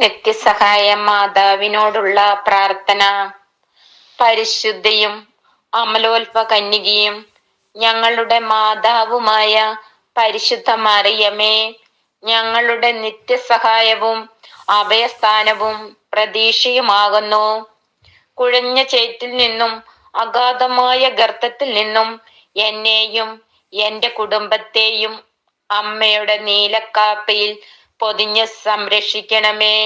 നിത്യസഹായ മാതാവിനോടുള്ള പ്രാർത്ഥന പരിശുദ്ധയും അമലോൽപ കന്യകയും ഞങ്ങളുടെ മാതാവുമായ പരിശുദ്ധ മറിയമേ ഞങ്ങളുടെ നിത്യസഹായവും അഭയസ്ഥാനവും പ്രതീക്ഷയുമാകുന്നു. കുഴഞ്ഞ ചേറ്റിൽ നിന്നും അഗാധമായ ഗർത്തത്തിൽ നിന്നും എന്നെയും എന്റെ കുടുംബത്തെയും അമ്മയുടെ നീലക്കാപ്പയിൽ പൊതിഞ്ഞ് സംരക്ഷിക്കണമേ.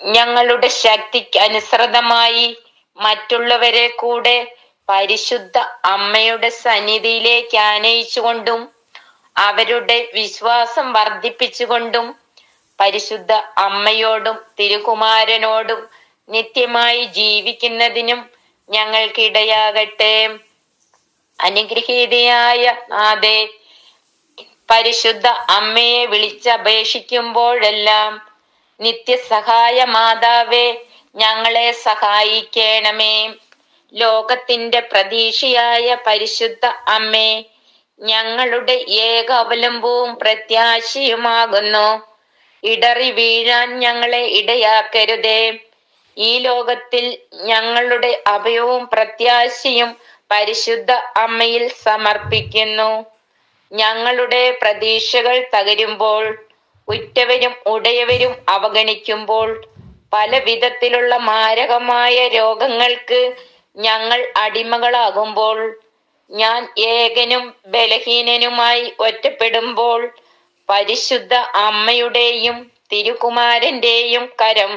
ഞങ്ങളുടെ ശക്തിക്ക് അനുസൃതമായി മറ്റുള്ളവരെ കൂടെ പരിശുദ്ധ അമ്മയുടെ സന്നിധിയിലേക്ക് ആനയിച്ചുകൊണ്ടും അവരുടെ വിശ്വാസം വർദ്ധിപ്പിച്ചുകൊണ്ടും പരിശുദ്ധ അമ്മയോടും തിരുകുമാരനോടും നിത്യമായി ജീവിക്കുന്നതിനും ഞങ്ങൾക്കിടയാകട്ടെ. അനുഗ്രഹീതയായ നാഥേ പരിശുദ്ധ അമ്മയെ വിളിച്ചപേക്ഷിക്കുമ്പോഴെല്ലാം നിത്യസഹായ മാതാവേ ഞങ്ങളെ സഹായിക്കണമേ. ലോകത്തിന്റെ പ്രതീക്ഷയായ പരിശുദ്ധ അമ്മേ ഞങ്ങളുടെ ഏക അവലംബവും പ്രത്യാശയുമാകുന്നു. ഇടറി വീഴാൻ ഞങ്ങളെ ഇടയാക്കരുതേ. ഈ ലോകത്തിൽ ഞങ്ങളുടെ അഭയവും പ്രത്യാശയും പരിശുദ്ധ അമ്മയിൽ സമർപ്പിക്കുന്നു. ഞങ്ങളുടെ പ്രതീക്ഷകൾ തകരുമ്പോൾ ഉറ്റവരും ഉടയവരും അവഗണിക്കുമ്പോൾ പല വിധത്തിലുള്ള മാരകമായ രോഗങ്ങൾക്ക് ഞങ്ങൾ അടിമകളാകുമ്പോൾ ഞാൻ ഏകനും ബലഹീനനുമായി ഒറ്റപ്പെടുമ്പോൾ പരിശുദ്ധ അമ്മയുടെയും തിരുകുമാരന്റെയും കരം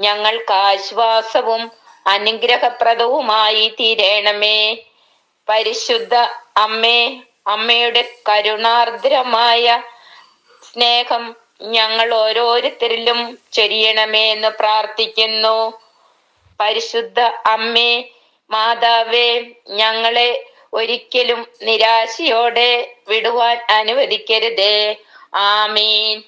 ഞങ്ങൾക്ക് ആശ്വാസവും അനുഗ്രഹപ്രദവുമായി തീരണമേ. പരിശുദ്ധ അമ്മേ അമ്മയുടെ കരുണാർദ്രമായ സ്നേഹം ഞങ്ങൾ ഓരോരുത്തരിലും ചൊരിയണമേ എന്ന് പ്രാർത്ഥിക്കുന്നു. പരിശുദ്ധ അമ്മേ മാതാവേ ഞങ്ങളെ ഒരിക്കലും നിരാശയോടെ വിടുവാൻ അനുവദിക്കരുതേ. ആമീൻ.